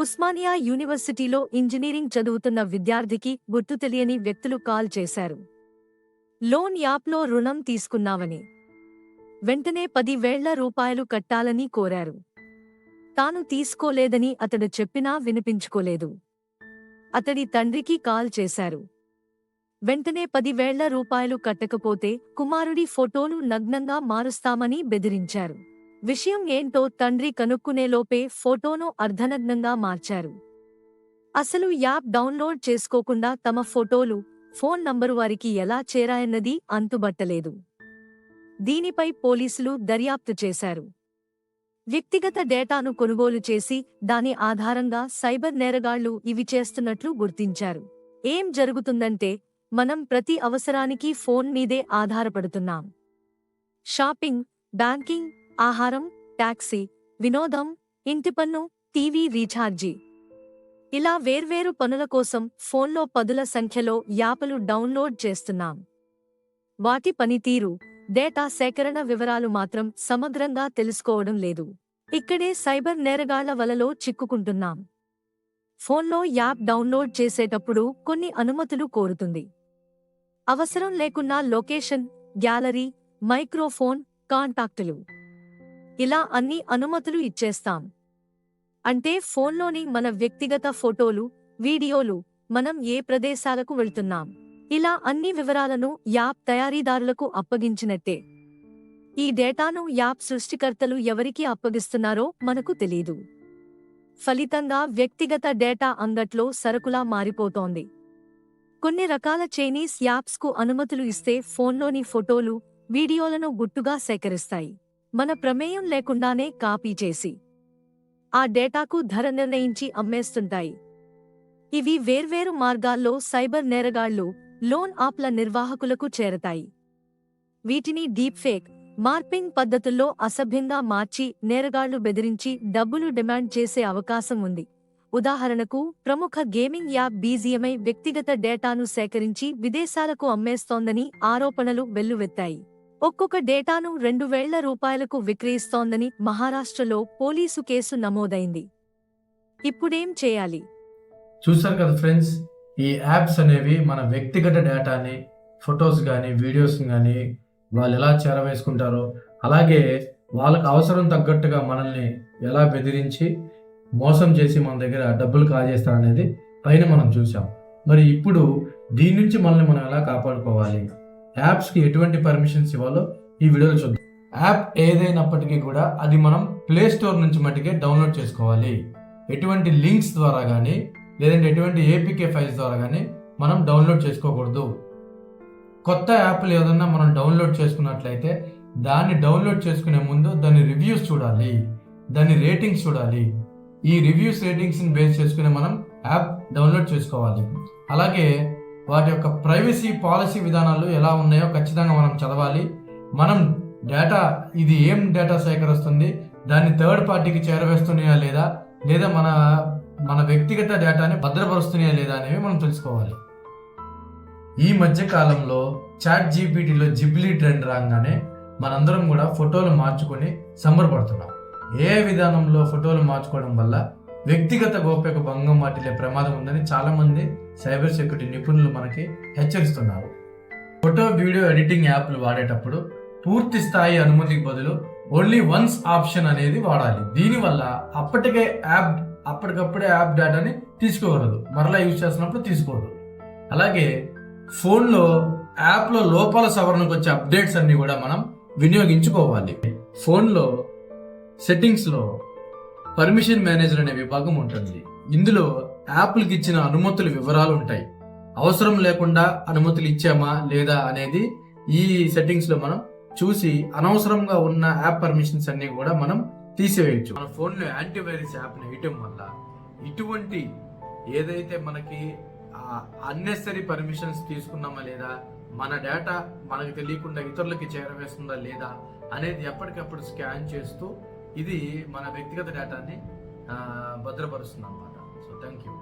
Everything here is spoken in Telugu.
ఉస్మానియా యూనివర్సిటీలో ఇంజనీరింగ్ చదువుతున్న విద్యార్థికి గుర్తు తెలియని వ్యక్తులు కాల్ చేశారు. లోన్ యాప్లో రుణం తీసుకున్నావని. వెంటనే పదివేళ్ళ రూపాయలు కట్టాలని కోరారు. తాను తీసుకోలేదని అతడు చెప్పినా వినిపించుకోలేదు. అతడి తండ్రికి కాల్ చేశారు. వెంటనే పదివేళ్ళ రూపాయలు కట్టకపోతే కుమారుడి ఫోటోను నగ్నంగా మారుస్తామని బెదిరించారు. విషయం ఏంటో తండ్రి కనుక్కునేలోపే ఫోటోను అర్ధనగ్నంగా మార్చారు. అసలు యాప్ డౌన్లోడ్ చేసుకోకుండా తమ ఫోటోలు ఫోన్ నంబరు వారికి ఎలా చేరాయన్నది అంతుబట్టలేదు. దీనిపై పోలీసులు దర్యాప్తు చేశారు. వ్యక్తిగత డేటాను కొనుగోలు చేసి దాని ఆధారంగా సైబర్ నేరగాళ్ళు ఇవి చేస్తున్నట్లు గుర్తించారు. ఏం జరుగుతుందంటే మనం ప్రతి అవసరానికి ఫోన్ మీదే ఆధారపడుతున్నాం. షాపింగ్ బ్యాంకింగ్ ఆహారం టాక్సీ వినోదం ఇంటి పన్ను టీవీ రీఛార్జీ. ఇలా వేర్వేరు పనుల కోసం ఫోన్లో పదుల సంఖ్యలో యాప్లు డౌన్లోడ్ చేస్తున్నాం. వాటి పనితీరు డేటా సేకరణ వివరాలు మాత్రం సమగ్రంగా తెలుసుకోవడం లేదు. ఇక్కడే సైబర్ నేరగాళ్ళ వలలో చిక్కుకుంటున్నాం. ఫోన్లో యాప్ డౌన్లోడ్ చేసేటప్పుడు కొన్ని అనుమతులు కోరుతుంది. అవసరం లేకున్నా లొకేషన్ గ్యాలరీ మైక్రోఫోన్ కాంటాక్టులు. ఇలా అన్ని అనుమతులు ఇచ్చేస్తాం. అంటే ఫోన్లోని మన వ్యక్తిగత ఫోటోలు వీడియోలు మనం ఏ ప్రదేశాలకు వెళ్తున్నాం. ఇలా అన్ని వివరాలను యాప్ తయారీదారులకు అప్పగించినట్టే. ఈ డేటాను యాప్ సృష్టికర్తలు ఎవరికి అప్పగిస్తున్నారో మనకు తెలీదు. ఫలితంగా వ్యక్తిగత డేటా అంగట్లో సరుకులా మారిపోతోంది. కొన్ని రకాల చైనీస్ యాప్స్కు అనుమతులు ఇస్తే ఫోన్లోని ఫోటోలు వీడియోలను గుట్టుగా సేకరిస్తాయి. మన ప్రమేయం లేకుండానే కాపీ చేసి ఆ డేటాకు ధర నిర్ణయించి అమ్మేస్తుంటాయి. ఇవి వేర్వేరు మార్గాల్లో సైబర్ నేరగాళ్ళు లోన్ ఆప్ల నిర్వాహకులకు చేరతాయి. వీటిని డీప్ ఫేక్ మార్పింగ్ పద్ధతుల్లో అసభ్యంగా మార్చి నేరగాళ్ళు బెదిరించి డబ్బులు డిమాండ్ చేసే అవకాశం ఉంది. ఉదాహరణకు ప్రముఖ గేమింగ్ యాప్ బీజీఎంఐ వ్యక్తిగత డేటాను సేకరించి విదేశాలకు అమ్మేస్తోందని ఆరోపణలు వెల్లువెత్తాయి. ఒక్కొక్క డేటాను రెండు వేళ్ళ రూపాయలకు విక్రయిస్తోందని మహారాష్ట్రలో పోలీసు కేసు నమోదైంది. ఇప్పుడేం చేయాలి? చూసారు కదా ఫ్రెండ్స్ ఈ యాప్స్ అనేవి మన వ్యక్తిగత డేటాని ఫొటోస్ కానీ వీడియోస్ కానీ వాళ్ళు ఎలా చేరవేసుకుంటారో అలాగే వాళ్ళకు అవసరం తగ్గట్టుగా మనల్ని ఎలా బెదిరించి మోసం చేసి మన దగ్గర డబ్బులు కాజేస్తారనేది పైన మనం చూసాం మరి ఇప్పుడు దీని నుంచి మనల్ని మనం ఎలా కాపాడుకోవాలి? యాప్స్కి ఎటువంటి పర్మిషన్స్ ఇవ్వాలో ఈ వీడియోలో చూద్దాం. యాప్ ఏదైనప్పటికీ కూడా అది మనం ప్లే స్టోర్ నుంచి మట్టుకే డౌన్లోడ్ చేసుకోవాలి. ఎటువంటి లింక్స్ ద్వారా కానీ లేదంటే ఎటువంటి ఏపీకే ఫైల్స్ ద్వారా కానీ మనం డౌన్లోడ్ చేసుకోకూడదు. కొత్త యాప్లు ఏదన్నా మనం డౌన్లోడ్ చేసుకున్నట్లయితే దాన్ని డౌన్లోడ్ చేసుకునే ముందు దాని రివ్యూస్ చూడాలి. దాని రేటింగ్స్ చూడాలి. ఈ రివ్యూస్ రేటింగ్స్ని బేస్ చేసుకుని మనం యాప్ డౌన్లోడ్ చేసుకోవాలి. అలాగే వాటి యొక్క ప్రైవసీ పాలసీ విధానాలు ఎలా ఉన్నాయో ఖచ్చితంగా మనం చదవాలి. మనం డేటా ఇది ఏం డేటా సేకరిస్తుంది దాన్ని థర్డ్ పార్టీకి చేరవేస్తున్నాయా లేదా లేదా మన మన వ్యక్తిగత డేటాని భద్రపరుస్తున్నాయా లేదా అనేవి మనం తెలుసుకోవాలి. ఈ మధ్య కాలంలో చాట్ జీపీటీలో జిబ్లీ ట్రెండ్ రాగానే మనందరం కూడా ఫోటోలు మార్చుకొని సంబరపడుతున్నాం. ఏ విధానంలో ఫోటోలు మార్చుకోవడం వల్ల వ్యక్తిగత గోప్యక భంగం వాటిల్లే ప్రమాదం ఉందని చాలామంది సైబర్ సెక్యూరిటీ నిపుణులు మనకి హెచ్చరిస్తున్నారు. ఫోటో వీడియో ఎడిటింగ్ యాప్లు వాడేటప్పుడు పూర్తి స్థాయి అనుమతికి బదులు ఓన్లీ వన్స్ ఆప్షన్ అనేది వాడాలి. దీనివల్ల అప్పటికే యాప్ అప్పటికప్పుడే యాప్ డేటాని తీసుకోగలదు మరలా యూజ్ చేస్తున్నప్పుడు తీసుకోదు అలాగే ఫోన్లో యాప్లో లోపాల సవరణకు వచ్చే అప్డేట్స్ అన్ని కూడా మనం వినియోగించుకోవాలి. ఫోన్లో సెట్టింగ్స్లో పర్మిషన్ మేనేజర్ అనే విభాగం ఉంటుంది. ఇందులో యాప్లకి ఇచ్చిన అనుమతుల వివరాలు ఉంటాయి. అవసరం లేకుండా అనుమతులు ఇచ్చామా లేదా అనేది ఈ సెట్టింగ్స్లో మనం చూసి అనవసరంగా ఉన్న యాప్ పర్మిషన్స్ అన్ని కూడా మనం తీసివేయచ్చు. మన ఫోన్లో యాంటీవైరస్ యాప్ని వేయటం వల్ల ఇటువంటి ఏదైతే మనకి అన్నెసరీ పర్మిషన్స్ తీసుకున్నామా లేదా మన డేటా మనకు తెలియకుండా ఇతరులకి చేరవేస్తుందా లేదా అనేది ఎప్పటికప్పుడు స్కాన్ చేస్తూ ఇది మన వ్యక్తిగత డేటాని భద్రపరుస్తుంది అనమాట సో థ్యాంక్ యూ